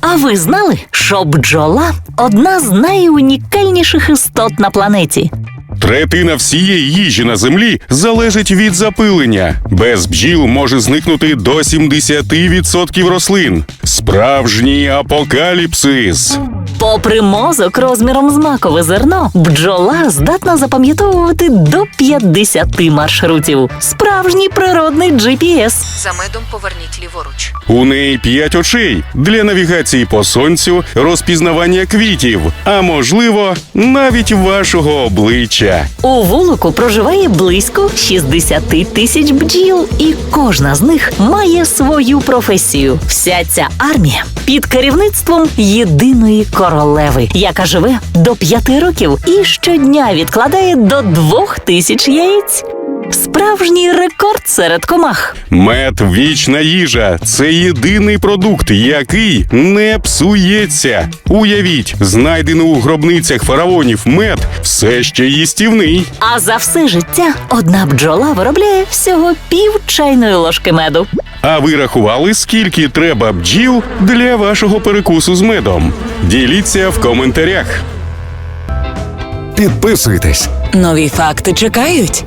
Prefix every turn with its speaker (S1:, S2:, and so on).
S1: А ви знали, що бджола одна з найунікальніших істот на планеті?
S2: Третина всієї їжі на землі залежить від запилення. Без бджіл може зникнути до 70% рослин. Справжній апокаліпсис.
S1: Попри мозок розміром з макове зерно, бджола здатна запам'ятовувати до 50 маршрутів. Справжній природний GPS.
S3: За медом поверніть ліворуч.
S2: У неї п'ять очей для навігації по сонцю, розпізнавання квітів, а можливо, навіть вашого обличчя.
S1: У вулику проживає близько 60 тисяч бджіл, і кожна з них має свою професію. Вся ця армія під керівництвом єдиної королеви, яка живе до п'яти років і щодня відкладає до двох тисяч яєць. Справжній рекорд серед комах.
S2: Мед вічна їжа це єдиний продукт, який не псується. Уявіть, знайдений у гробницях фараонів мед все ще їстівний.
S1: А за все життя одна бджола виробляє всього пів чайної ложки меду.
S2: А ви рахували, скільки треба бджіл для вашого перекусу з медом? Діліться в коментарях.
S4: Підписуйтесь,
S5: Нові факти чекають.